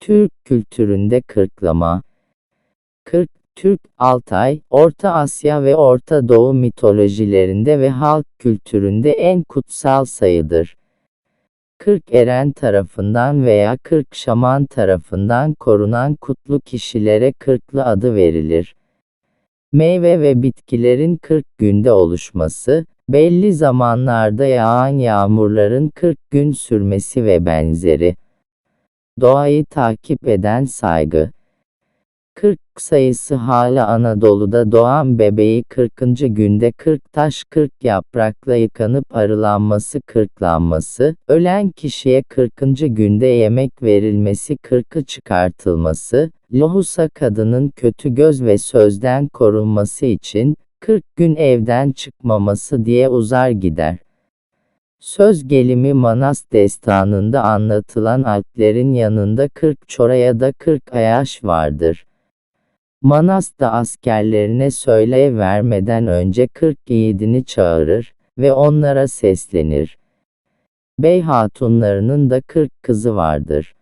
Türk kültüründe kırklama. Kırk, Türk, Altay, Orta Asya ve Orta Doğu mitolojilerinde ve halk kültüründe en kutsal sayıdır. Kırk eren tarafından veya kırk şaman tarafından korunan kutlu kişilere kırklı adı verilir. Meyve ve bitkilerin 40 günde oluşması, belli zamanlarda yağan yağmurların 40 gün sürmesi ve benzeri. Doğayı takip eden saygı. 40 sayısı hala Anadolu'da doğan bebeği 40. günde 40 taş 40 yaprakla yıkanıp arılanması kırklanması, ölen kişiye 40. günde yemek verilmesi 40'ı çıkartılması, lohusa kadının kötü göz ve sözden korunması için, 40 gün evden çıkmaması diye uzar gider. Söz gelimi Manas destanında anlatılan alplerin yanında 40 çora ya da 40 ayaş vardır. Manas da askerlerine söyle vermeden önce 40 yiğidini çağırır ve onlara seslenir. Bey hatunlarının da 40 kızı vardır.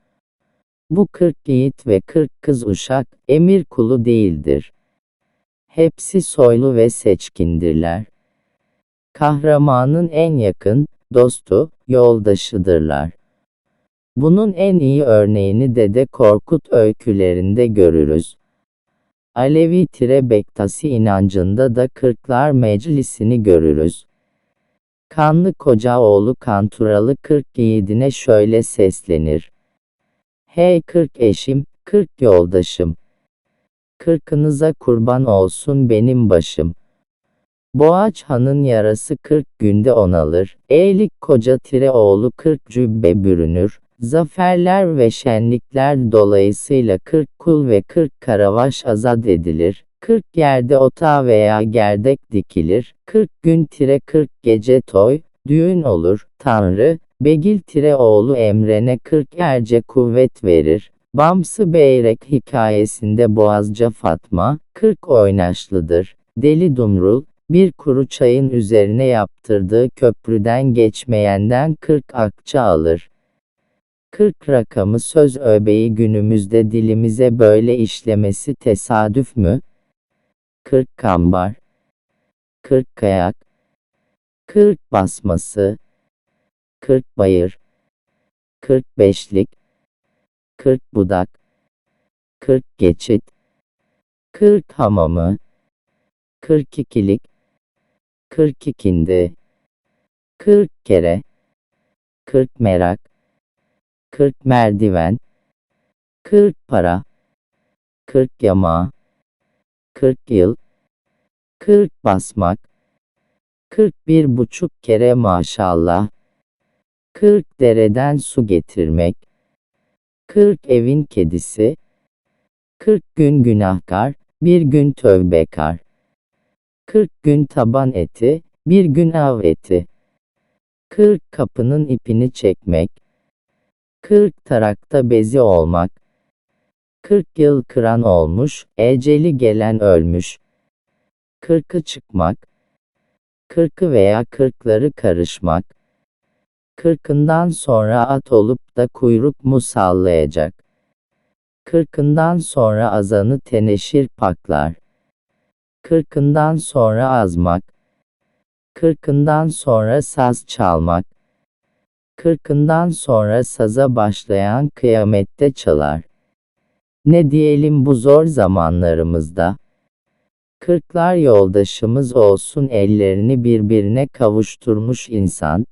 Bu 40 yiğit ve 40 kız uşak, emir kulu değildir. Hepsi soylu ve seçkindirler. Kahramanın en yakın, dostu, yoldaşıdırlar. Bunun en iyi örneğini Dede Korkut öykülerinde görürüz. Alevi-Bektasi inancında da Kırklar Meclisi'ni görürüz. Kanlı koca oğlu Kanturalı kırk yiğidine şöyle seslenir. Hey kırk eşim, kırk yoldaşım. Kırkınıza kurban olsun benim başım. Boğaç Han'ın yarası kırk günde onalır. Eylik koca tire oğlu kırk cübbe bürünür. Zaferler ve şenlikler dolayısıyla 40 kul ve 40 karavaş azat edilir. 40 yerde ota veya gerdek dikilir. 40 gün tire 40 gece toy, düğün olur. Tanrı, Begil tire oğlu Emre'ne 40 erce kuvvet verir. Bamsı Beyrek hikayesinde Boğazca Fatma, 40 oynaşlıdır. Deli Dumrul, bir kuru çayın üzerine yaptırdığı köprüden geçmeyenden 40 akça alır. 40 rakamı söz öbeği günümüzde dilimize böyle işlemesi tesadüf mü? 40 kambar 40 kayak 40 basması 40 bayır 40 beşlik 40 budak 40 geçit 40 hamamı 42'lik 42'kindi 40 kere. 40 merak. 40 merdiven, 40 para, 40 yama, 40 yıl, 40 basmak, 41 buçuk kere maşallah, 40 dereden su getirmek, 40 evin kedisi, 40 gün günahkar, bir gün tövbekar, 40 gün taban eti, bir gün av eti, 40 kapının ipini çekmek, 40 tarakta bezi olmak. 40 yıl kıran olmuş, eceli gelen ölmüş. 40'ı çıkmak. 40'ı veya kırkları karışmak. Kırkından sonra at olup da kuyruk mu sallayacak? Kırkından sonra azanı teneşir paklar. Kırkından sonra azmak. Kırkından sonra saz çalmak. Kırkından sonra saza başlayan kıyamette çalar. Ne diyelim bu zor zamanlarımızda. Kırklar yoldaşımız olsun ellerini birbirine kavuşturmuş insan,